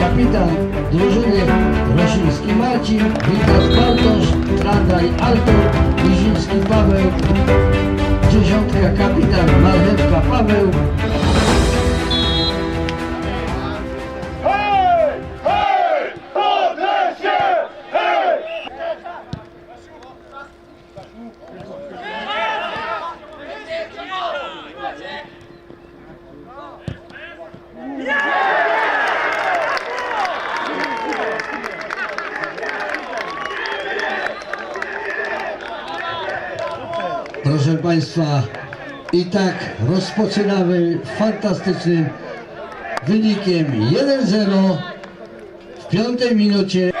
Kapitan drużyny Rosiński Marcin, Witas Bartosz, Trandaj Artur, Liziński Paweł, dziesiątka kapitan Marchewka Paweł, Państwa, i tak rozpoczynamy fantastycznym wynikiem 1-0 w piątej minucie.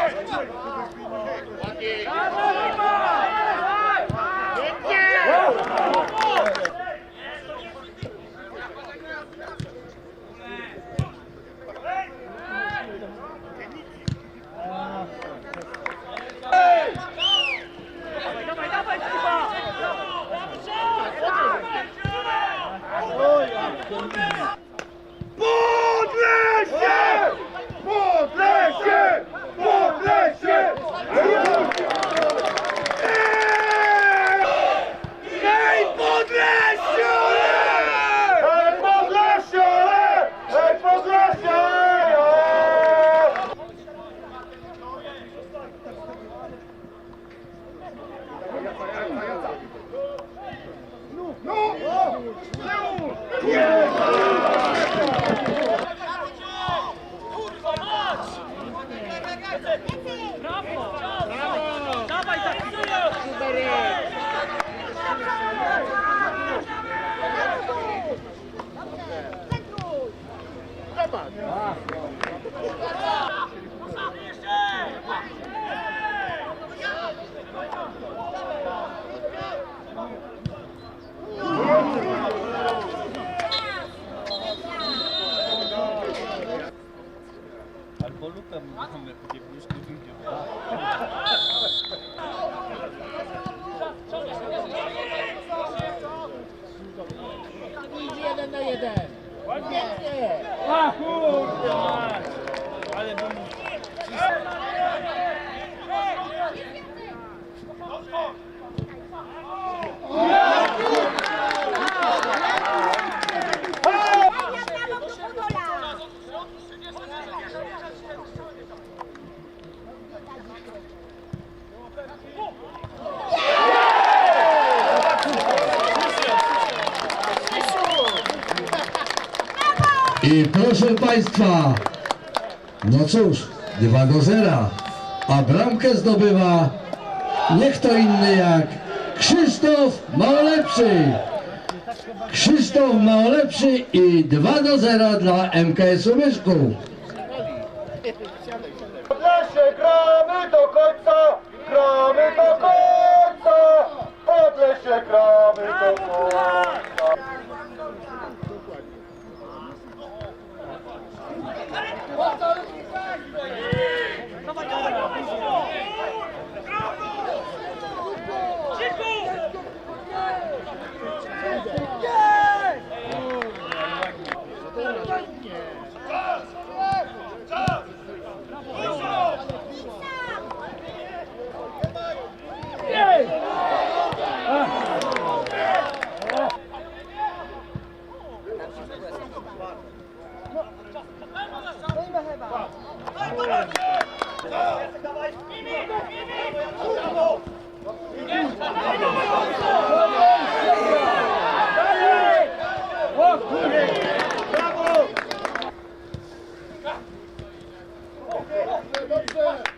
Idzie jeden na jeden. Pięknie. A kurde! Ale bym... I proszę Państwa, no cóż, 2 do 0, a bramkę zdobywa nie kto inny jak Krzysztof Małolepszy. Krzysztof Małolepszy i 2 do 0 dla MKS-u Myszków. Dobrze! Dobrze!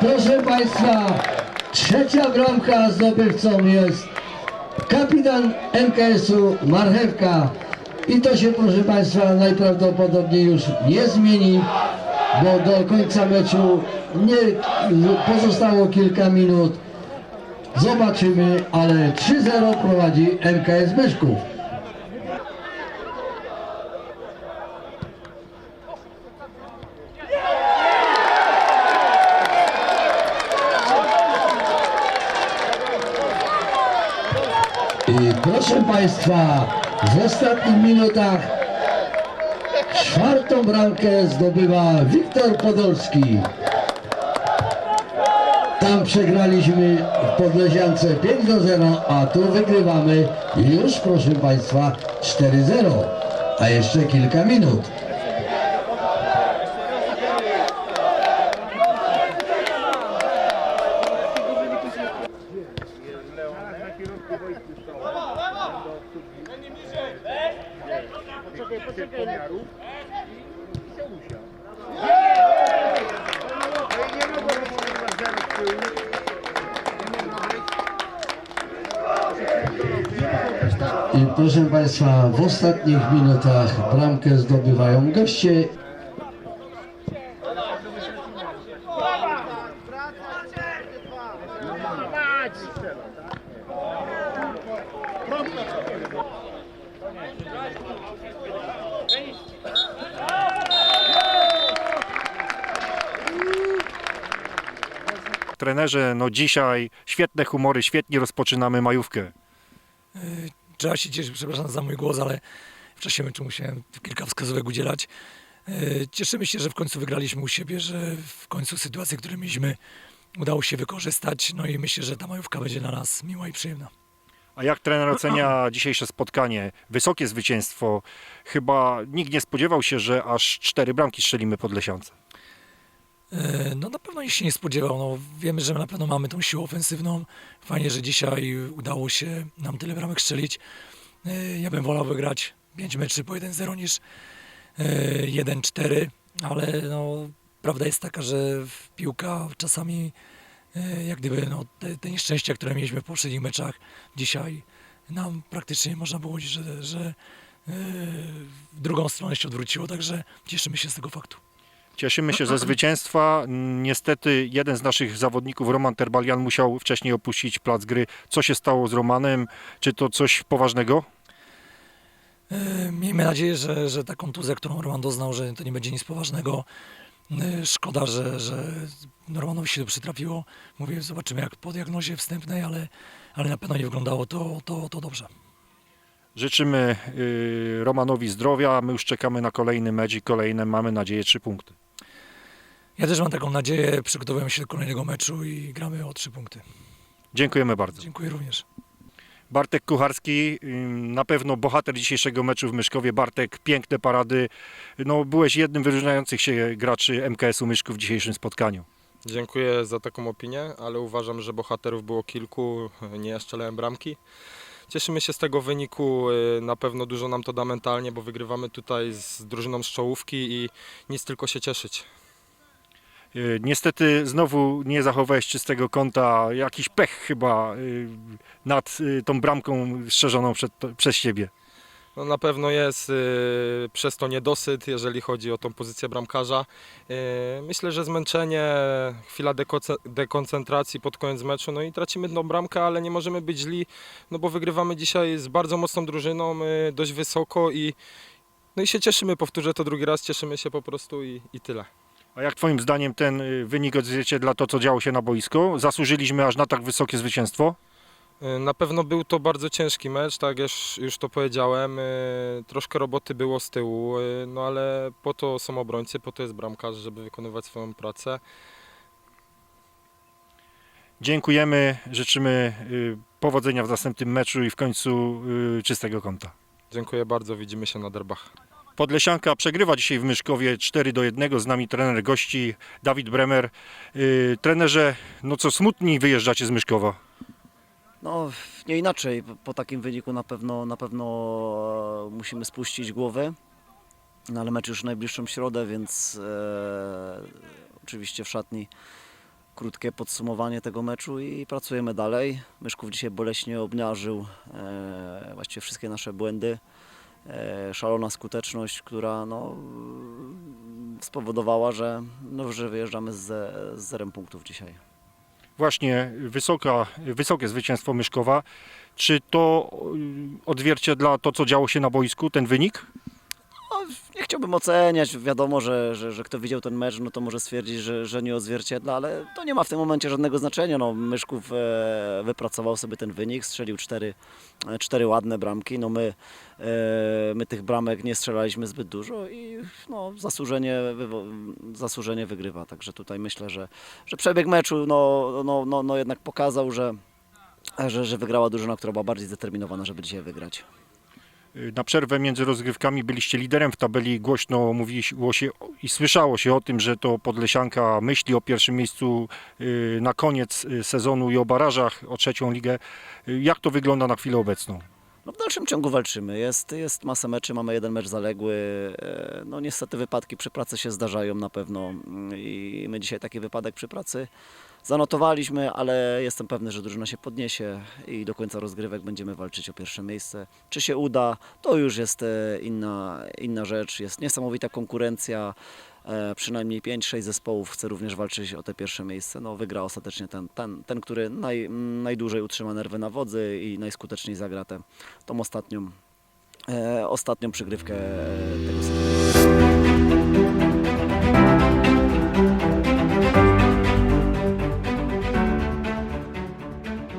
proszę Państwa, trzecia bramka zdobywcą jest kapitan MKS-u Marchewka. I to się proszę Państwa najprawdopodobniej już nie zmieni, bo do końca meczu nie pozostało kilka minut. Zobaczymy, ale 3-0 prowadzi MKS Myszków. I proszę Państwa, w ostatnich minutach czwartą bramkę zdobywa Wiktor Podolski. Tam przegraliśmy w Podlesiance 5 do 0, a tu wygrywamy już proszę Państwa 4-0, a jeszcze kilka minut. I proszę Państwa, w ostatnich minutach bramkę zdobywają goście. Trenerze, no dzisiaj świetne humory, świetnie rozpoczynamy majówkę. Trzeba się cieszyć, przepraszam za mój głos, ale w czasie meczu musiałem kilka wskazówek udzielać. E, Cieszymy się, że w końcu wygraliśmy u siebie, że w końcu sytuacje, które mieliśmy, udało się wykorzystać. No i myślę, że ta majówka będzie dla nas miła i przyjemna. A jak trener ocenia dzisiejsze spotkanie? Wysokie zwycięstwo. Chyba nikt nie spodziewał się, że aż cztery bramki strzelimy pod Lesiące. E, No na pewno nikt się nie spodziewał. No, wiemy, że na pewno mamy tą siłę ofensywną. Fajnie, że dzisiaj udało się nam tyle bramek strzelić. E, Ja bym wolał wygrać 5 meczy po 1-0 niż e, 1-4, ale no, prawda jest taka, że w piłka czasami e, jak gdyby no, te, te nieszczęścia, które mieliśmy w poprzednich meczach, dzisiaj nam praktycznie można było powiedzieć, że, że e, w drugą stronę się odwróciło, także cieszymy się z tego faktu. Cieszymy się ze zwycięstwa. Niestety jeden z naszych zawodników, Roman Terbalian, musiał wcześniej opuścić plac gry. Co się stało z Romanem? Czy to coś poważnego? E, Miejmy nadzieję, że, że ta kontuzja, którą Roman doznał, że to nie będzie nic poważnego. E, Szkoda, że, że Romanowi się to przytrafiło. Mówię, zobaczymy jak po diagnozie wstępnej, ale, ale na pewno nie wyglądało to, to, to dobrze. Życzymy y, Romanowi zdrowia. My już czekamy na kolejny mecz i kolejne, mamy nadzieję, trzy punkty. Ja też mam taką nadzieję, przygotowujemy się do kolejnego meczu i gramy o trzy punkty. Dziękujemy bardzo. Dziękuję również. Bartek Kucharski, na pewno bohater dzisiejszego meczu w Myszkowie. Bartek, piękne parady. No, byłeś jednym wyróżniających się graczy MKS-u Myszków w dzisiejszym spotkaniu. Dziękuję za taką opinię, ale uważam, że bohaterów było kilku, nie ja strzelałem bramki. Cieszymy się z tego wyniku, na pewno dużo nam to da mentalnie, bo wygrywamy tutaj z drużyną z czołówki i nic tylko się cieszyć. Y, Niestety znowu nie zachowałeś czystego kąta. Jakiś pech chyba y, nad y, tą bramką strzeżoną przed, przez ciebie. No, na pewno jest przez to niedosyt, jeżeli chodzi o tą pozycję bramkarza. Myślę, że zmęczenie, chwila dekoncentracji pod koniec meczu, no i tracimy tą bramkę, ale nie możemy być źli, no bo wygrywamy dzisiaj z bardzo mocną drużyną, dość wysoko i no i się cieszymy, powtórzę to drugi raz, cieszymy się po prostu i, i tyle. A jak twoim zdaniem ten y, wynik odzwierciedla to, co działo się na boisku? Zasłużyliśmy aż na tak wysokie zwycięstwo? Y, Na pewno był to bardzo ciężki mecz, tak jak już, to powiedziałem. y, Troszkę roboty było z tyłu, no ale po to są obrońcy, po to jest bramkarz, żeby wykonywać swoją pracę. Dziękujemy, życzymy powodzenia w następnym meczu i w końcu czystego konta. Dziękuję bardzo, widzimy się na derbach. Podlesianka przegrywa dzisiaj w Myszkowie 4 do 1. Z nami trener gości Dawid Bremer. Y, trenerze, no co smutni wyjeżdżacie z Myszkowa? No, nie inaczej. Po takim wyniku na pewno, na pewno e, musimy spuścić głowę. No, ale mecz już w najbliższą środę, więc e, oczywiście w szatni krótkie podsumowanie tego meczu i pracujemy dalej. Myszków dzisiaj boleśnie obniarzył e, właściwie wszystkie nasze błędy. E, szalona skuteczność, która no, spowodowała, że, no, że wyjeżdżamy z, z zerem punktów dzisiaj. Właśnie wysoka, wysokie zwycięstwo Myszkowa. Czy to y, odzwierciedla to, co działo się na boisku, ten wynik? No, nie chciałbym oceniać. Wiadomo, że, że, że kto widział ten mecz, no to może stwierdzić, że, że nie odzwierciedla, ale to nie ma w tym momencie żadnego znaczenia. No, Myszków e, wypracował sobie ten wynik, strzelił cztery, cztery ładne bramki. No, my, e, my tych bramek nie strzelaliśmy zbyt dużo i no, zasłużenie, zasłużenie wygrywa. Także tutaj myślę, że, że przebieg meczu no, no, no, no jednak pokazał, że, że, że wygrała drużyna, która była bardziej zdeterminowana, żeby dzisiaj wygrać. Na przerwę między rozgrywkami byliście liderem w tabeli. Głośno mówiło się i słyszało się o tym, że to Podlesianka myśli o pierwszym miejscu y, na koniec y, sezonu i o barażach, o trzecią ligę. Y, Jak to wygląda na chwilę obecną? No w dalszym ciągu walczymy. Jest, jest masa meczy, mamy jeden mecz zaległy. E, No niestety wypadki przy pracy się zdarzają na pewno Mm, i my dzisiaj taki wypadek przy pracy zanotowaliśmy, ale jestem pewny, że drużyna się podniesie i do końca rozgrywek będziemy walczyć o pierwsze miejsce. Czy się uda, to już jest e, inna, inna rzecz. Jest niesamowita konkurencja. E, Przynajmniej 5-6 zespołów chce również walczyć o te pierwsze miejsce. No, wygra ostatecznie ten, ten, ten który naj, najdłużej utrzyma nerwy na wodzy i najskuteczniej zagra tę tą ostatnią, e, ostatnią przygrywkę tego sezonu.